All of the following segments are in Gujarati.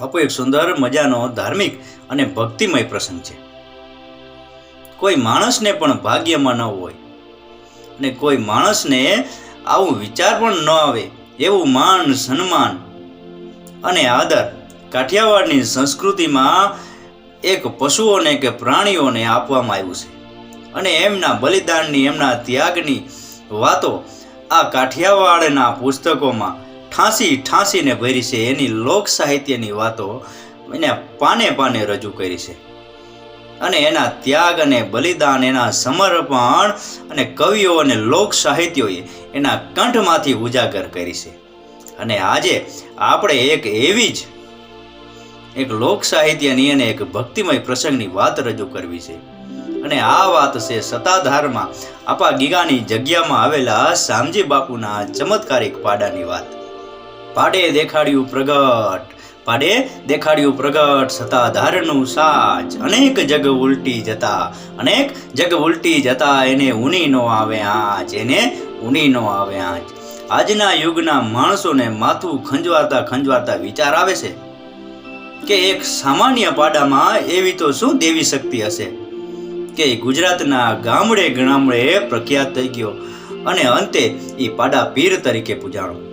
બાપુ એક સુંદર મજાનો, ધાર્મિક અને ભક્તિમય પ્રસંગ છે. કોઈ માણસને પણ ભાગ્યમાં ન હોય અને કોઈ માણસને આવું વિચાર પણ ન આવે એવું માન, સન્માન અને આદર કાઠિયાવાડની સંસ્કૃતિમાં એક પશુઓને કે પ્રાણીઓને આપવામાં આવ્યું છે. અને એમના બલિદાનની, એમના ત્યાગની વાતો આ કાઠિયાવાડના પુસ્તકોમાં ઠાંસી ઠાંસીને ભરી છે. એની લોક સાહિત્યની વાતો એને પાને પાને રજૂ કરી છે. અને એના ત્યાગ અને બલિદાન, એના સમર્પણ અને કવિઓ અને લોક સાહિત્યોએ એના કંઠમાંથી ઉજાગર કરી છે. અને આજે આપણે એક એવી જ, એક લોક સાહિત્યની અને એક ભક્તિમય પ્રસંગની વાત રજૂ કરવી છે. અને આ વાત છે સત્તાધારમાં આપા ગીગાની જગ્યામાં આવેલા શામજી બાપુના ચમત્કારિક પાડાની વાત. પાડે દેખાડ્યું પ્રગટ, પાડે દેખાડ્યું પ્રગટ સત્તાધારનું સાચ અનેક જગ ઉલટી જતા, અનેક જગ ઉલટી જતા એને ઊની નો આવે આંચ, એને ઊની નો આવે આજ આજના યુગના માણસોને માથું ખંજવારતા ખંજવારતા વિચાર આવે છે કે એક સામાન્ય પાડામાં એવી તો શું દેવી શક્તિ હશે? કે ગુજરાતના ગામડે ગામડે પ્રખ્યાત થઈ ગયો. અને અંતે એ પાડા પીર તરીકે પૂજાણો.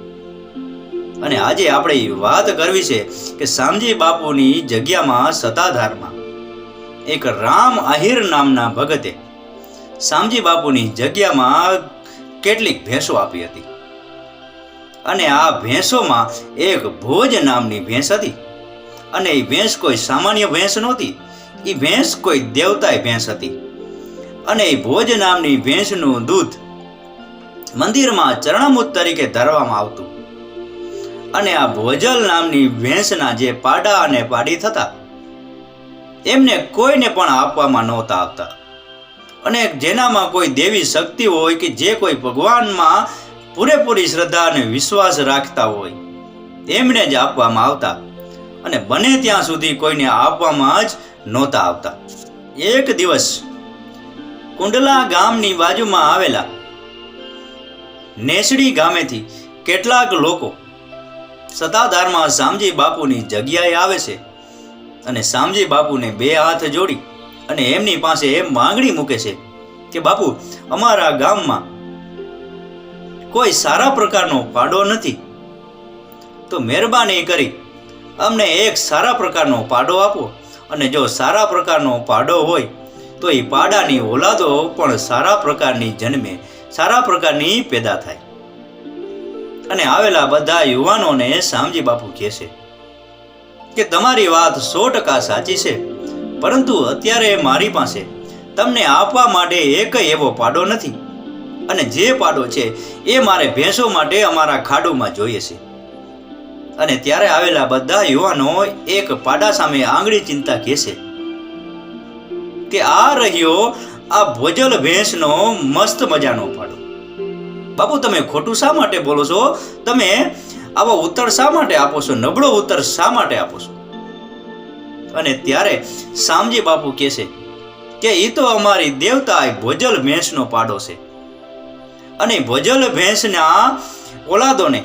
અને આજે આપણે વાત કરવી છે કે શામજી બાપુની જગ્યામાં સતાધારમાં એક રામ આહિર નામના ભગતે શામજી બાપુની જગ્યામાં કેટલીક ભેંસો આપી હતી. અને આ ભેંસોમાં એક ભોજ નામની ભેંસ હતી. અને એ ભેંસ કોઈ સામાન્ય ભેંસ નહોતી, એ ભેંસ કોઈ દેવતાય ભેંસ હતી. અને એ ભોજ નામની ભેંસનું દૂધ મંદિરમાં ચરણામૃત તરીકે ધરવામાં આવતું. અને આ ભોજલ નામની ભેંસના જે પાડા અને પાડી થતા, એમને કોઈને પણ આપવામાં નહોતા આવતા. અને જેનામાં કોઈ દેવી શક્તિ હોય કે જે કોઈ ભગવાનમાં પૂરેપૂરી શ્રદ્ધા અને વિશ્વાસ રાખતા હોય, એમને જ આપવામાં આવતા. અને બને ત્યાં સુધી કોઈને આપવામાં જ નહોતા આવતા. એક દિવસ કુંડલા ગામની બાજુમાં આવેલા નેસડી ગામેથી કેટલાક લોકો સતાધારમાં શામજી બાપુની જગ્યાએ આવે છે અને શામજી બાપુને બે હાથ જોડી અને એમની પાસે એમ માંગણી મૂકે છે કે બાપુ, અમારા ગામમાં કોઈ સારા પ્રકારનો પાડો નથી. તો મહેરબાની કરી અમને એક સારા પ્રકારનો પાડો આપો અને જો સારા પ્રકારનો પાડો હોય તો એ પાડાની ઓલાદો પણ સારા પ્રકારની જન્મે, સારા પ્રકારની પેદા થાય. અને આવેલા બધા યુવાનોને શામજી બાપુ કહે છે કે તમારી વાત સો ટકા સાચી છે, પરંતુ અત્યારે મારી પાસે તમને આપવા માટે એક એવો પાડો નથી. અને જે પાડો છે એ મારે ભેંસો માટે અમારા ખાડુમાં જોઈએ છે. અને ત્યારે આવેલા બધા યુવાનો એક પાડા સામે આંગળી ચિંતા કહેશે કે આ રહ્યો આ ભોજલ ભેંસનો મસ્ત મજાનો પાડો. બાપુ, તમે ખોટું શા માટે બોલો છો? તમે આવો ઉત્તર શા માટે આપો છો? નબળો ઉત્તર શા માટે આપો છો? અને ત્યારે શામજી બાપુ કહેશે કે એ તો અમારી દેવતા ભોજલ ભેંસનો પાડો છે. અને ભોજલ ભેંસના ઓલાદોને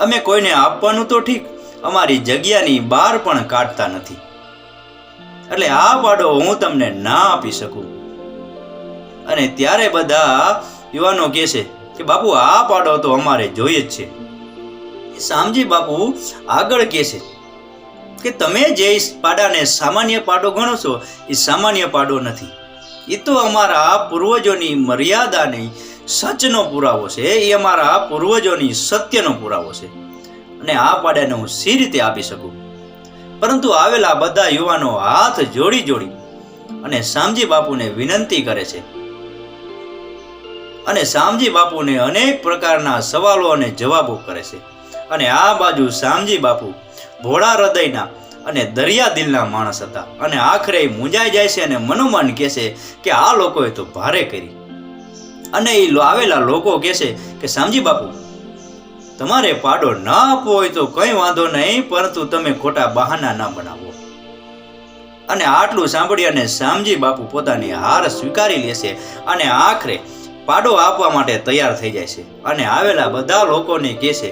અમે કોઈને આપવાનું તો ઠીક, અમારી જગ્યાની બહાર પણ કાઢતા નથી. એટલે આ પાડો હું તમને ના આપી શકું. અને ત્યારે બધા યુવાનો કહે છે કે બાપુ, આ પાડો તો અમારે જોઈએ જ છે. શામજી બાપુ આગળ કહે છે કે તમે જે પાડાને સામાન્ય પાડો ગણો છો, એ સામાન્ય પાડો નથી. એ તો અમારા પૂર્વજોની મર્યાદાની સચનો પુરાવો છે. એ અમારા પૂર્વજોની સત્યનો પુરાવો છે. અને આ પાડાને હું સી રીતે આપી શકું? પરંતુ આવેલા બધા યુવાનો હાથ જોડી જોડી અને શામજી બાપુને વિનંતી કરે છે અને શામજી બાપુને અનેક પ્રકારના સવાલો અને જવાબો કરે છે. અને આ બાજુ શામજી બાપુ ભોળા હૃદયના અને દરિયા દિલના માણસ હતા અને આખરે મૂંઝાઈ જાય છે અને મનોમન કહે છે કે આ લોકોએ તો ભારે કરી. અને એ આવેલા લોકો કહે છે કે શામજી બાપુ, તમારે પાડો ન આપવો હોય તો કંઈ વાંધો નહીં, પરંતુ તમે ખોટા બહાના ના બનાવો. અને આટલું સાંભળી અને શામજી બાપુ પોતાની હાર સ્વીકારી લેશે અને આખરે પાડો આપવા માટે તૈયાર થઈ જાય છે. અને આવેલા બધા લોકોને કહે છે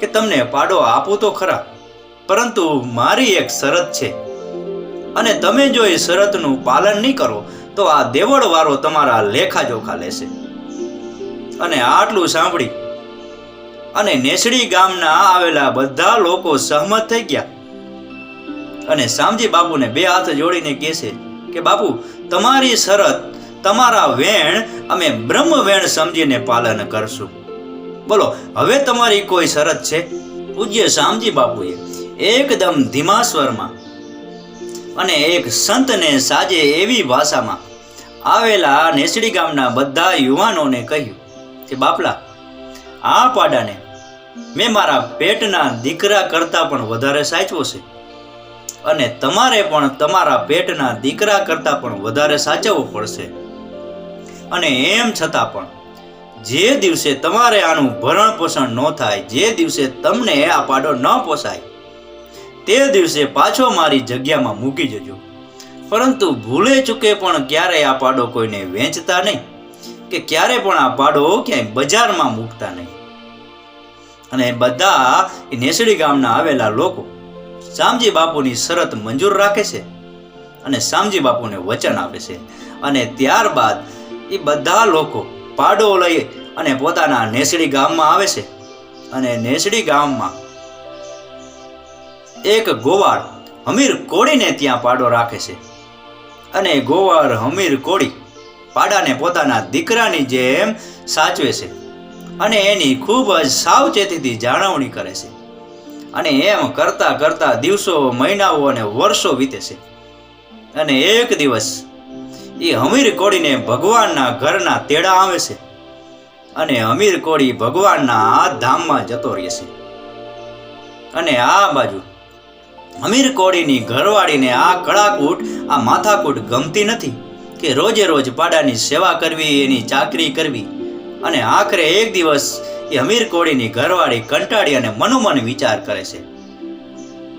કે, તમને પાડો આપું તો ખરા, પરંતુ મારી એક શરત છે. અને તમે જો એ શરતનું પાલન નહીં કરો, તો આ દેવળ વાળો તમારા લેખાજોખા લેશે. અને આટલું સાંભળી, અને નેસડી ગામના આવેલા બધા લોકો સહમત થઈ ગયા. અને શામજી બાપુને બે હાથ જોડીને કહેશે કે, બાપુ, તમારી શરત, તમારા વેણ અમે બ્રહ્મવેણ સમજીને પાલન કરશું. બોલો, હવે તમારી કોઈ શરત છે? પૂજ્ય શામજી બાપુએ એકદમ ધીમા સ્વરમાં અને એક સંતને સાજે એવી ભાષામાં આવેલા નેસડી ગામના બધા યુવાનોને કહ્યું કે, બાપલા, આ પાડાને મેં મારા પેટના દીકરા કરતાં પણ વધારે સાચવો છે. અને તમારે પણ તમારા પેટના દીકરા કરતાં પણ વધારે સાચવવો પડશે. અને એમ છતાં પણ, જે દિવસે તમારે આનું ભરણ પોષણ ન થાય, જે દિવસે તમને આ પાડો ન પોસાય, તે દિવસે પાછો મારી જગ્યામાં મૂકી જજો. પરંતુ ભૂલે ચૂકે પણ ક્યારેય આ પાડો કોઈને વેચતા નહીં કે ક્યારે પણ આ પાડો ક્યાંય બજારમાં મૂકતા નહીં. અને બધા એ નેસડી ગામના આવેલા લોકો શામજી બાપુની શરત મંજૂર રાખે છે અને શામજી બાપુને વચન આપે છે. અને ત્યારબાદ એ બધા લોકો પાડો લઈ અને પોતાના નેસડી ગામમાં આવે છે. અને નેસડી ગામમાં એક ગોવાળ હમીર કોળીને ત્યાં પાડો રાખે છે. અને ગોવાળ હમીર કોળી પાડાને પોતાના દીકરાની જેમ સાચવે છે અને એની ખૂબ જ સાવચેતીથી જાળવણી કરે છે. અને એમ કરતા કરતા દિવસો, મહિનાઓ અને વર્ષો વીતે છે. અને એક દિવસ એ હમીર કોળીને ભગવાનના ઘરના તેડા આવે છે અને હમીર કોળી ભગવાનના આ ધામમાં જતો રહે છે. અને આ બાજુ અમીર કોળીની ઘરવાળીને આ કળાકૂટ, આ માથાકૂટ ગમતી નથી કે રોજે રોજ પાડાની સેવા કરવી, એની ચાકરી કરવી. અને આખરે એક દિવસ એ અમીર કોળીની ઘરવાળી કંટાળી અને મનોમન વિચાર કરે છે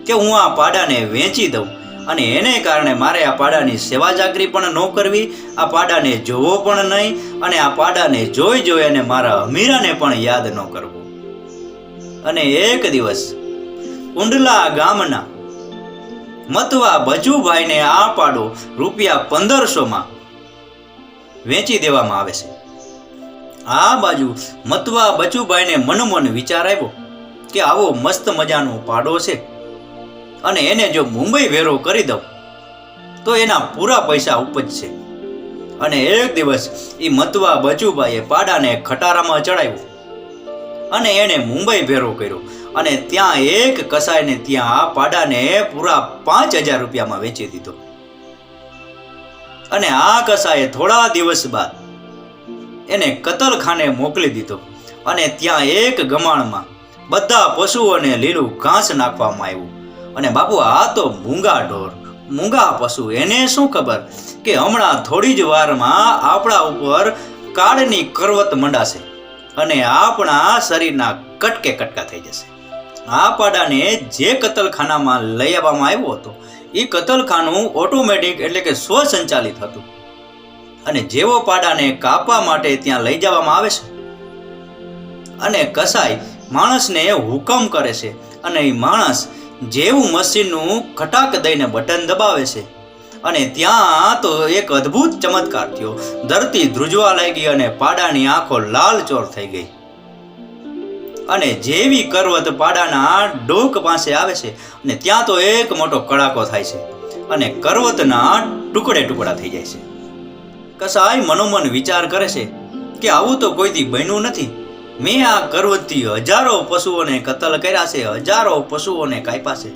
કે હું આ પાડાને વેચી દઉં અને એને કારણે મારે આ પાડાની સેવા જાગરી પણ ન કરવી, આ પાડાને જોવો પણ નહીં અને આ પાડાને જોઈ જોઈ અને મારા અમીરાને પણ યાદ ન કરવો. અને એક દિવસ કુંડલા ગામના મતવા બચુભાઈને આ પાડો રૂપિયા પંદરસોમાં વેચી દેવામાં આવે છે. આ બાજુ મતવા બચુભાઈને મનોમન વિચાર આવ્યો કે આવો મસ્ત મજાનો પાડો છે. અને એને જો મુંબઈ વેરો કરી દઉં, તો એના પૂરા પૈસા ઉપજશે. અને એક દિવસ એ મતવા બચુભાઈએ પાડાને ખટારામાં ચડાવ્યો. અને એણે મુંબઈ ભેરો કર્યો. અને ત્યાં એક કસાઈને ત્યાં આ પાડાને પૂરા પાંચ હજાર રૂપિયામાં વેચી દીધો. અને આ કસાએ થોડા દિવસ બાદ એને કતલખાને મોકલી દીધો. અને ત્યાં એક ગમાણમાં બધા પશુઓને લીલું ઘાસ નાખવામાં આવ્યું. અને બાપુ, આ તો મૂંગા ઢોર. મૂંગા પશુ, એને શું ખબર કે હમણાં થોડી જ વારમાં આપણા ઉપર કાળની કરવત મંડાશે અને આપણા શરીરના કટકે કટકા થઈ જશે. આ પાડાને જે કતલખાનામાં લઈ આવવામાં આવ્યો હતો, એ કતલખાનું ઓટોમેટિક એટલે કે સ્વસંચાલિત હતું. અને જેવો પાડાને કાપવા માટે ત્યાં લઈ જવામાં આવે છે. અને કસાઈ માણસને હુકમ કરે છે અને એ માણસ જેવું મશીનનું ખટાક દઈને બટન દબાવે છે. અને ત્યાં તો એક અદ્ભુત ચમત્કાર થયો. ધરતી ધ્રુજવા લાગી અને પાડાની આંખો લાલચોર થઈ ગઈ. અને જેવી કરવત પાડાના ડોક પાસે આવે છે અને ત્યાં તો એક મોટો કડાકો થાય છે. અને કરવતના ટુકડે ટુકડા થઈ જાય છે. કસાય મનોમન વિચાર કરે છે કે આવું તો કોઈથી બન્યું નથી. મેં આ કરવતથી હજારો પશુઓને કતલ કર્યા છે, હજારો પશુઓને કાપ્યા છે.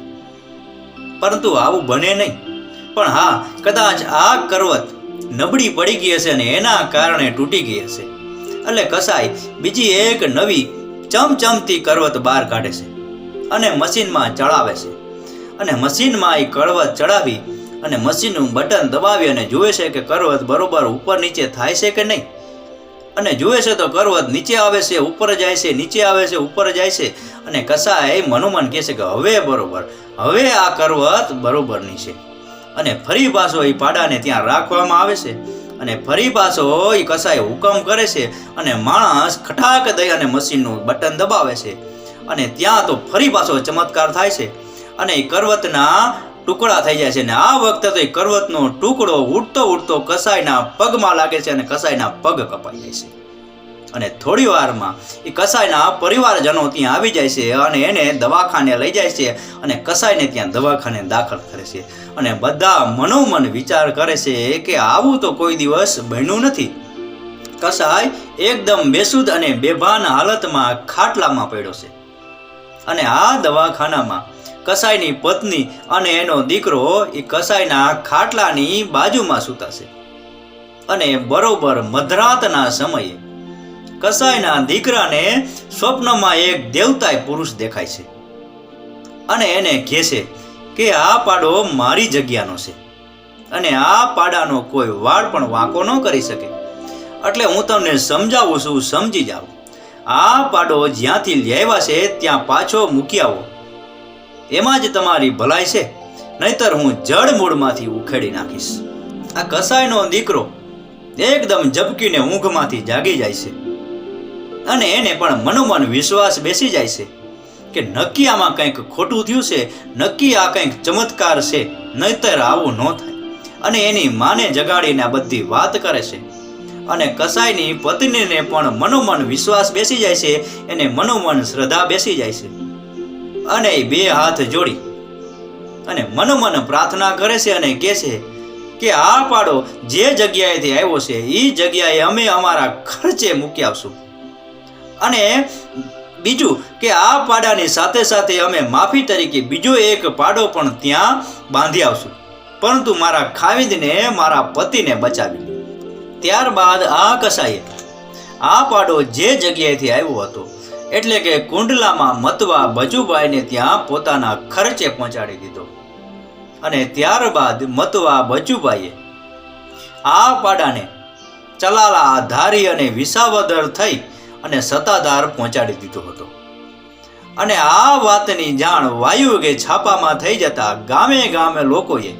પરંતુ આવું બને નહીં. પણ હા, કદાચ આ કરવત નબળી પડી ગઈ હશે અને એના કારણે તૂટી ગઈ હશે. એટલે કસાય બીજી એક નવી ચમચમતી કરવત બહાર કાઢે છે અને મશીનમાં ચડાવે છે. અને મશીનમાં એ કરવત ચડાવી અને મશીનનું બટન દબાવી અને જુએ છે કે કરવત બરોબર ઉપર નીચે થાય છે કે નહીં. અને જુએ છે તો કરવત નીચે આવે છે, ઉપર જાય છે, નીચે આવે છે, ઉપર જાય છે. અને કસાય મનોમન કહે છે કે હવે બરોબર, હવે આ કરવત બરોબરની છે. અને ફરી પાછો એ પાડાને ત્યાં રાખવામાં આવે છે. અને ફરી પાછો એ કસાય હુકમ કરે છે અને માણસ ખટાક દઈ અને મશીનનું બટન દબાવે છે. અને ત્યાં તો ફરી પાછો ચમત્કાર થાય છે. અને એ કરવતના ટુકડા થઈ જાય છે અને આ વખતે તો એ કરવતનો ટુકડો ઉડતો ઉડતો કસાઈના પગમાં લાગે છે અને કસાઈના પગ કપાઈ જાય છે. અને થોડી વારમાં એ કસાઈના પરિવારજનો ત્યાં આવી જાય છે અને એને દવાખાને લઈ જાય છે અને કસાઈને ત્યાં દવાખાને દાખલ કરે છે. અને બધા મનોમન વિચાર કરે છે કે આવું તો કોઈ દિવસ બન્યું નથી. કસાઈ એકદમ બેસુદ અને બેભાન હાલતમાં ખાટલામાં પડ્યો છે. અને આ દવાખાનામાં કસાઈની પત્ની અને એનો દીકરો એ કસાઈના ખાટલાની બાજુમાં સૂતા છે અને બરોબર મધરાતના સમયે કસાઈના દીકરાને સ્વપ્નમાં એક દેવતાય પુરુષ દેખાય છે. અને એને કહે છે કે આ પાડો મારી જગ્યાનો છે. અને આ પાડાનો કોઈ વાળ પણ વાંકો ન કરી શકે. એટલે હું તમને સમજાવું છું, સમજી જાઓ. આ પાડો જ્યાંથી લેવા છે ત્યાં પાછો મૂકી આવો. એમાં જ તમારી ભલાઈ છે. નહીતર હું જડ મૂળમાંથી ઉખેડી નાખીશ. આ કસાયનો દીકરો એકદમ ઝબકીને ઊંઘમાંથી જાગી જાય છે. અને એને પણ મનોમન વિશ્વાસ બેસી જાય છે કે નક્કી આમાં કંઈક ખોટું થયું છે, નક્કી આ કંઈક ચમત્કાર છે, નહીતર આવું ન થાય. અને એની માને જગાડીને આ બધી વાત કરે છે. અને કસાયની પત્નીને પણ મનોમન વિશ્વાસ બેસી જાય છે, એને મનોમન શ્રદ્ધા બેસી જાય છે. અને બે હાથ જોડી. અને મનોમન પ્રાર્થના કરે છે અને કહે છે કે આ પાડો જે જગ્યાએથી આવ્યો છે એ જગ્યાએ અમે અમારા ખર્ચે મૂકી આવશું અને બીજું કે આ પાડાની સાથે સાથે અમે માફી તરીકે બીજો એક પાડો પણ ત્યાં બાંધી આવશું પરંતુ મારા ખાવિદને મારા પતિને બચાવી ત્યારબાદ આ કસાઈએ આ પાડો જે જગ્યાએથી આવ્યો હતો એટલે કે કુંડલામાં મતવા બજુભાઈને ત્યાં પોતાના ખર્ચે પહોંચાડી દીધો. અને ત્યારબાદ મતવા બજુભાઈએ આ પાડાને ચલાલા ધારી અને વિસાવદર થઈ અને સત્તાધાર પહોંચાડી દીધો હતો. અને આ વાતની જાણ વાયુગે છાપામાં થઈ જતા ગામે ગામે લોકોએ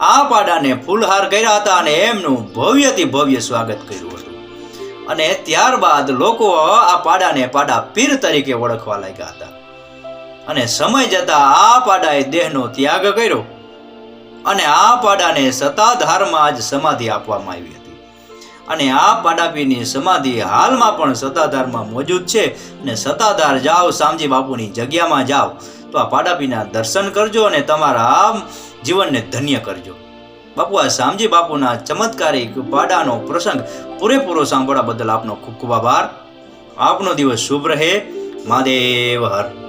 આ પાડાને ફૂલહાર કર્યા હતા અને એમનું ભવ્યથી ભવ્ય સ્વાગત કર્યું. અને ત્યારબાદ લોકો આ પાડાને પાડા પીર તરીકે ઓળખવા લાગ્યા હતા. અને સમય જતા આ પાડાએ દેહનો ત્યાગ કર્યો અને આ પાડાને સત્તાધારમાં જ સમાધિ આપવામાં આવી હતી. અને આ પાડાપીની સમાધિ હાલમાં પણ સત્તાધારમાં મોજૂદ છે અને સત્તાધાર જાઓ શામજી બાપુની જગ્યામાં જાઓ તો આ પાડાપીના દર્શન કરજો અને તમારા જીવનને ધન્ય કરજો. બાપુ આ શામજી બાપુના ચમત્કારિક પાડાનો પ્રસંગ પૂરેપૂરો સાંભળવા બદલ આપનો ખૂબ ખૂબ આભાર. આપનો દિવસ શુભ રહે. મહાદેવ હર.